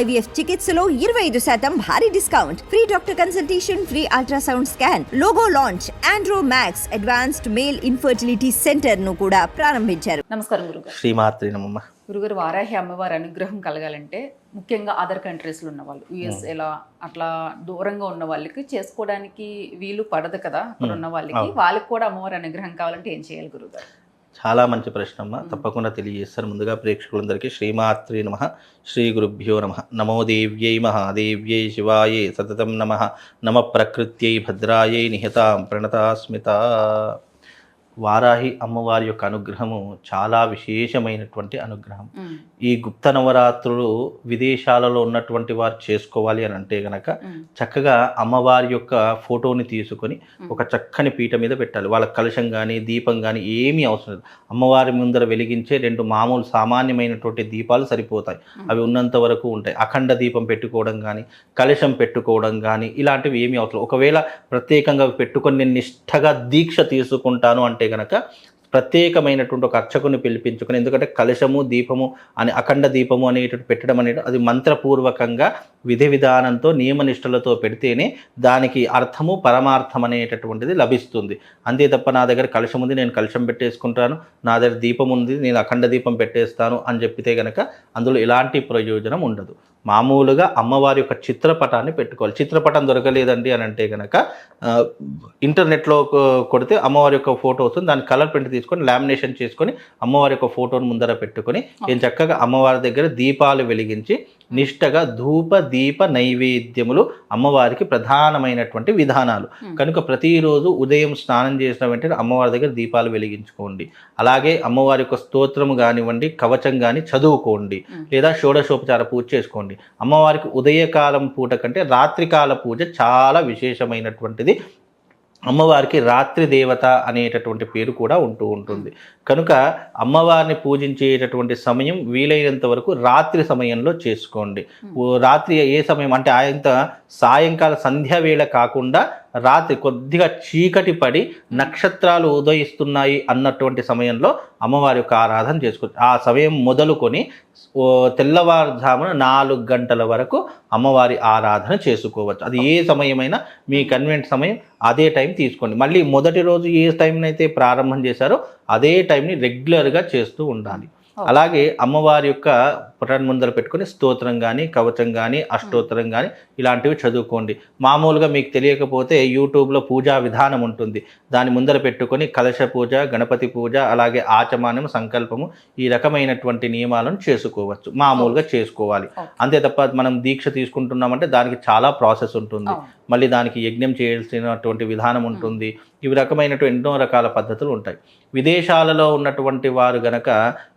IVF చికిత్సలో ఇరవై ఐదు శాతం భారీ discount. Free doctor consultation free ultrasound scan. Logo launch Andro Max advanced male infertility సెంటర్ను కూడా ప్రారంభించారు. నమస్కారం గురుగారు. శ్రీమాత్రి నమమ్మ గురుగారు వారాహి అమ్మవారి అనుగ్రహం కలగాలంటే ముఖ్యంగా అదర్ కంట్రీస్లో ఉన్న వాళ్ళు యుఎస్ ఎలా అట్లా దూరంగా ఉన్న వాళ్ళకి చేసుకోవడానికి వీలు పడదు కదా. అక్కడ ఉన్న వాళ్ళకి. వాళ్ళకి కూడా అమ్మవారి అనుగ్రహం కావాలంటే ఏం చేయాలి గురుగారు? చాలా మంచి ప్రశ్న అమ్మ తప్పకుండా తెలియజేస్తాను ముందుగా ప్రేక్షకులందరికీ శ్రీమాత్రి నమ. శ్రీ గురుభ్యో నమ. నమో దేవ్యై మహాదేవ్యై శివాయే సతతం నమ. నమ ప్రకృత్యై భద్రాయై నిహతాం ప్రణతాస్మిత. వారాహి అమ్మవారి యొక్క అనుగ్రహము చాలా విశేషమైనటువంటి అనుగ్రహం. ఈ గుప్త నవరాత్రులు విదేశాలలో ఉన్నటువంటి వారు చేసుకోవాలి అని అంటే గనక చక్కగా అమ్మవారి యొక్క ఫోటోని తీసుకొని. ఒక చక్కని పీట మీద పెట్టాలి. వాళ్ళ కలశం కానీ దీపం కానీ ఏమీ అవసరం లేదు. అమ్మవారి ముందర వెలిగించే రెండు మామూలు సామాన్యమైనటువంటి దీపాలు సరిపోతాయి. అవి ఉన్నంత వరకు ఉంటాయి. అఖండ దీపం పెట్టుకోవడం కానీ కలశం పెట్టుకోవడం కానీ ఇలాంటివి ఏమీ అవసరం ఒకవేళ ప్రత్యేకంగా పెట్టుకొని నేను నిష్ఠగా దీక్ష తీసుకుంటాను అంటే గనక ప్రత్యేకమైనటువంటి ఒక అర్చకుని పిలిపించుకుని ఎందుకంటే కలశము దీపము అని అఖండ దీపము అనేటువంటి పెట్టడం అనేది అది మంత్రపూర్వకంగా విధి విధానంతో నియమనిష్టలతో పెడితేనే దానికి అర్థము పరమార్థం అనేటటువంటిది లభిస్తుంది. అంతే తప్ప నా దగ్గర కలశం ఉంది నేను కలశం పెట్టేసుకుంటాను. నా దగ్గర దీపం ఉంది నేను అఖండ దీపం పెట్టేస్తాను అని చెప్పితే గనక అందులో ఎలాంటి ప్రయోజనం ఉండదు. మామూలుగా అమ్మవారి యొక్క చిత్రపటాన్ని పెట్టుకోవాలి. చిత్రపటం దొరకలేదండి అని అంటే కనుక ఇంటర్నెట్లో కొడితే అమ్మవారి యొక్క ఫోటో వస్తుంది. దాని కలర్ ప్రింట్ తీసుకొని లామినేషన్ చేసుకొని అమ్మవారి యొక్క ఫోటోను ముందర పెట్టుకొని నేను చక్కగా అమ్మవారి దగ్గర దీపాలు వెలిగించి నిష్టగా ధూప దీప నైవేద్యములు అమ్మవారికి ప్రధానమైనటువంటి విధానాలు. కనుక ప్రతిరోజు ఉదయం స్నానం చేసిన వెంటనే అమ్మవారి దగ్గర దీపాలు వెలిగించుకోండి. అలాగే అమ్మవారి యొక్క స్తోత్రము కానివ్వండి కవచం కానీ చదువుకోండి. లేదా షోడశోపచార పూజ చేసుకోండి. అమ్మవారికి ఉదయకాలం పూట కంటే రాత్రికాల పూజ చాలా విశేషమైనటువంటిది. అమ్మవారికి రాత్రి దేవత అనేటటువంటి పేరు కూడా ఉంటూ ఉంటుంది. కనుక అమ్మవారిని పూజించేటటువంటి సమయం వీలైనంత వరకు రాత్రి సమయంలో చేసుకోండి. రాత్రి ఏ సమయం? అంటే ఆయంత సాయంకాల సంధ్యా వేళ కాకుండా రాత్రి కొద్దిగా చీకటి పడి నక్షత్రాలు ఉదయిస్తున్నాయి అన్నటువంటి సమయంలో అమ్మవారి యొక్క ఆరాధన చేసుకోవచ్చు ఆ సమయం మొదలుకొని తెల్లవారుజామున నాలుగు గంటల వరకు అమ్మవారి ఆరాధన చేసుకోవచ్చు. అది ఏ సమయమైనా మీ కన్వెంట్ సమయం అదే టైం తీసుకోండి. మళ్ళీ మొదటి రోజు ఏ టైం అయితే ప్రారంభం చేశారో అదే టైంని రెగ్యులర్గా చేస్తూ ఉండాలి. అలాగే అమ్మవారి యొక్క పుటాన్ని ముందర పెట్టుకొని స్తోత్రం కానీ కవచం కానీ అష్టోత్తరం కానీ ఇలాంటివి చదువుకోండి. మామూలుగా మీకు తెలియకపోతే యూట్యూబ్లో పూజా విధానం ఉంటుంది. దాని ముందర పెట్టుకొని కలశ పూజ గణపతి పూజ అలాగే ఆచమానం సంకల్పము ఈ రకమైనటువంటి నియమాలను చేసుకోవచ్చు. మామూలుగా చేసుకోవాలి. అంతే తప్ప మనం దీక్ష తీసుకుంటున్నామంటే దానికి చాలా ప్రాసెస్ ఉంటుంది. మళ్ళీ దానికి యజ్ఞం చేయాల్సినటువంటి విధానం ఉంటుంది. ఇవి రకమైనటువంటి ఎన్నో రకాల పద్ధతులు ఉంటాయి. విదేశాలలో ఉన్నటువంటి వారు గనక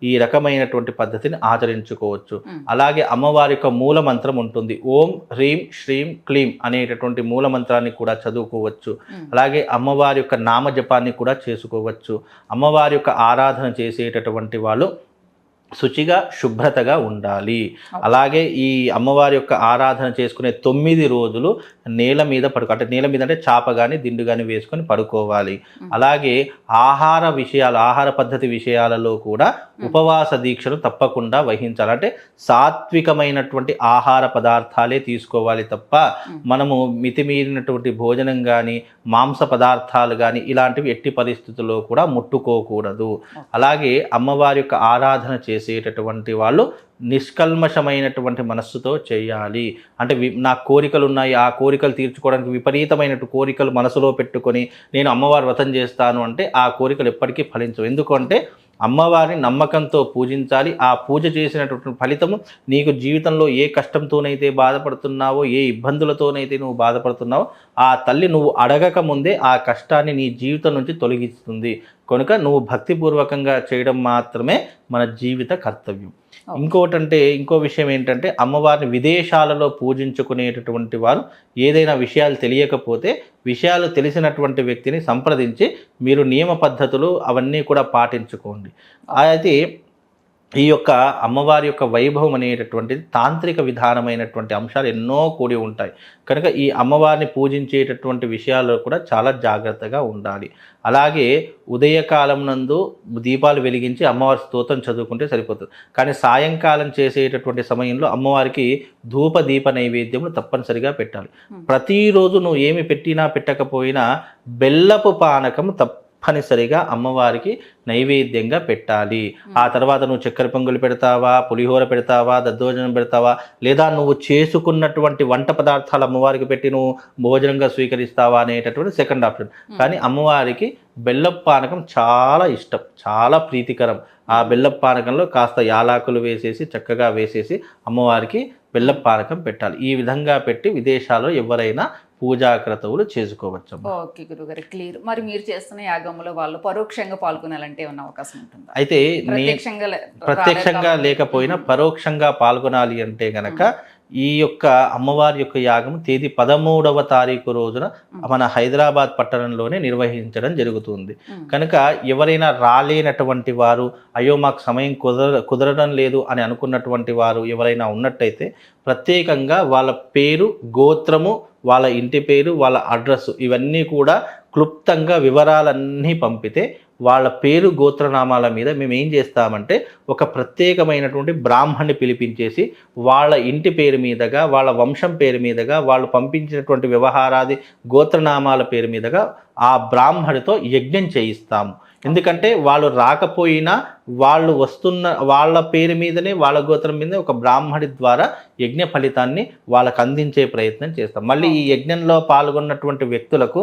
ఈ రకమైనటువంటి పద్ధతిని ఆచరించుకోవచ్చు. ఉమ్, అలాగే అమ్మవారి యొక్క మూల మంత్రం ఉంటుంది. ఓం హ్రీం శ్రీం క్లీం అనేటటువంటి మూల మంత్రాన్ని కూడా చదువుకోవచ్చు. అలాగే అమ్మవారి యొక్క నామజపాన్ని కూడా చేసుకోవచ్చు. అమ్మవారి యొక్క ఆరాధన చేసేటటువంటి వాళ్ళు శుచిగా శుభ్రతగా ఉండాలి. అలాగే ఈ అమ్మవారి యొక్క ఆరాధన చేసుకునే తొమ్మిది రోజులు నేల మీద పడుకో అంటే నేల మీద అంటే చాప కానీ దిండు కానీ వేసుకొని పడుకోవాలి. అలాగే ఆహార విషయాలు ఆహార పద్ధతి విషయాలలో కూడా ఉపవాస దీక్షను తప్పకుండా వహించాలి. అంటే సాత్వికమైనటువంటి ఆహార పదార్థాలే తీసుకోవాలి తప్ప మనము మితిమీరినటువంటి భోజనం కానీ మాంస పదార్థాలు కానీ ఇలాంటివి ఎట్టి పరిస్థితుల్లో కూడా ముట్టుకోకూడదు. అలాగే అమ్మవారి యొక్క ఆరాధన చేసేటటువంటి వాళ్ళు నిష్కల్మషమైనటువంటి మనస్సుతో చేయాలి. అంటే వి నా కోరికలు ఉన్నాయి ఆ కోరికలు తీర్చుకోవడానికి విపరీతమైనటువంటి కోరికలు మనసులో పెట్టుకొని నేను అమ్మవారు వ్రతం చేస్తాను అంటే ఆ కోరికలు ఎప్పటికీ ఫలించవు. ఎందుకంటే అమ్మవారిని నమ్మకంతో పూజించాలి. ఆ పూజ చేసినటువంటి ఫలితము నీకు జీవితంలో ఏ కష్టంతోనైతే బాధపడుతున్నావో ఏ ఇబ్బందులతోనైతే నువ్వు బాధపడుతున్నావో ఆ తల్లి నువ్వు అడగక ముందే ఆ కష్టాన్ని నీ జీవితం నుంచి తొలగిస్తుంది. కనుక నువ్వు భక్తిపూర్వకంగా చేయడం మాత్రమే మన జీవిత కర్తవ్యం. ఇంకోటంటే ఇంకో విషయం ఏంటంటే అమ్మవారిని విదేశాలలో పూజించుకునేటటువంటి వారు ఏదైనా విషయాలు తెలియకపోతే విషయాలు తెలిసినటువంటి వ్యక్తిని సంప్రదించి మీరు నియమ పద్ధతులు అవన్నీ కూడా పాటించుకోండి. అయితే ఈ యొక్క అమ్మవారి యొక్క వైభవం అనేటటువంటిది తాంత్రిక విధానమైనటువంటి అంశాలు ఎన్నో కూడి ఉంటాయి. కనుక ఈ అమ్మవారిని పూజించేటటువంటి విషయాల్లో కూడా చాలా జాగ్రత్తగా ఉండాలి. అలాగే ఉదయకాలం నందు దీపాలు వెలిగించి అమ్మవారి స్తోత్రం చదువుకుంటే సరిపోతుంది. కానీ సాయంకాలం చేసేటటువంటి సమయంలో అమ్మవారికి ధూప దీప నైవేద్యములు తప్పనిసరిగా పెట్టాలి. ప్రతిరోజు నువ్వు ఏమి పెట్టినా పెట్టకపోయినా బెల్లపు పానకం తప్పనిసరిగా అమ్మవారికి నైవేద్యంగా పెట్టాలి. ఆ తర్వాత నువ్వు చక్కెర పొంగులు పెడతావా పులిహోర పెడతావా దద్దోజనం పెడతావా లేదా నువ్వు చేసుకున్నటువంటి వంట పదార్థాలు అమ్మవారికి పెట్టి నువ్వు భోజనంగా స్వీకరిస్తావా అనేటటువంటి సెకండ్ ఆప్షన్ కానీ అమ్మవారికి బెల్లపు పానకం చాలా ఇష్టం చాలా ప్రీతికరం. ఆ బెల్లపు పానకంలో కాస్త యాలాకులు వేసేసి చక్కగా వేసేసి అమ్మవారికి బెల్లపు పానకం పెట్టాలి. ఈ విధంగా పెట్టి విదేశాల్లో ఎవరైనా పూజా క్రతువులు చేసుకోవచ్చు ఓకే గురుగారు క్లియర్. మరి మీరు చేస్తున్న యాగంలో వాళ్ళు పరోక్షంగా పాల్గొనాలంటే ఏమన్నా అవకాశం ఉంటుందా? అయితే ప్రత్యక్షంగా లేకపోయినా పరోక్షంగా పాల్గొనాలి అంటే గనక ఈ యొక్క అమ్మవారి యొక్క యాగం తేదీ పదమూడవ తారీఖు రోజున మన హైదరాబాద్ పట్టణంలోనే నిర్వహించడం జరుగుతుంది. కనుక ఎవరైనా రాలేనటువంటి వారు అయ్యో మాకు సమయం కుదర కుదరడం లేదు అని అనుకున్నటువంటి వారు ఎవరైనా ఉన్నట్టయితే ప్రత్యేకంగా వాళ్ళ పేరు గోత్రము వాళ్ళ ఇంటి పేరు వాళ్ళ అడ్రస్ ఇవన్నీ కూడా క్లుప్తంగా వివరాలన్నీ పంపితే వాళ్ళ పేరు గోత్రనామాల మీద మేము ఏం చేస్తామంటే ఒక ప్రత్యేకమైనటువంటి బ్రాహ్మణ్ణి పిలిపించేసి వాళ్ళ ఇంటి పేరు మీదుగా వాళ్ళ వంశం పేరు మీదుగా వాళ్ళు పంపించినటువంటి వ్యవహారాది గోత్రనామాల పేరు మీదుగా ఆ బ్రాహ్మడితో యజ్ఞం చేయిస్తాము. ఎందుకంటే వాళ్ళు రాకపోయినా వాళ్ళు వస్తున్న వాళ్ళ పేరు మీదనే వాళ్ళ గోత్రం మీదనే ఒక బ్రాహ్మడి ద్వారా యజ్ఞ ఫలితాన్ని వాళ్ళకు అందించే ప్రయత్నం చేస్తాం. మళ్ళీ ఈ యజ్ఞంలో పాల్గొన్నటువంటి వ్యక్తులకు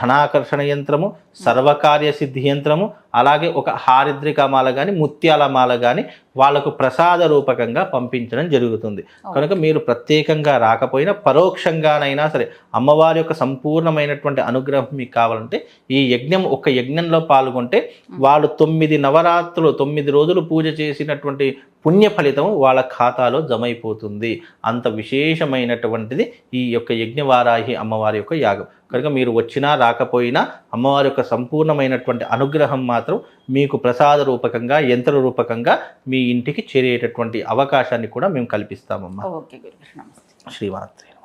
ధనాకర్షణ యంత్రము సర్వకార్య సిద్ధి చిత్రము అలాగే ఒక హారిద్రిక మాల కానీ ముత్యాల మాల కానీ వాళ్ళకు ప్రసాద రూపకంగా పంపించడం జరుగుతుంది. కనుక మీరు ప్రత్యేకంగా రాకపోయినా పరోక్షంగానైనా సరే అమ్మవారి యొక్క సంపూర్ణమైనటువంటి అనుగ్రహం మీకు కావాలంటే ఈ యజ్ఞం ఒక యజ్ఞంలో పాల్గొంటే వాళ్ళు తొమ్మిది నవరాత్రులు తొమ్మిది రోజులు పూజ చేసినటువంటి పుణ్య ఫలితం వాళ్ళ ఖాతాలో జమ అయిపోతుంది అంత విశేషమైనటువంటిది ఈ యొక్క యజ్ఞవారాహి అమ్మవారి యొక్క యాగం. కనుక మీరు వచ్చినా రాకపోయినా అమ్మవారి యొక్క సంపూర్ణమైనటువంటి అనుగ్రహం మాత్రం మీకు ప్రసాద రూపకంగా యంత్ర రూపకంగా మీ ఇంటికి చేరేటటువంటి అవకాశాన్ని కూడా మేము కల్పిస్తామమ్మా. ఓకే గురుగారు నమస్తే. శ్రీమాత్రి.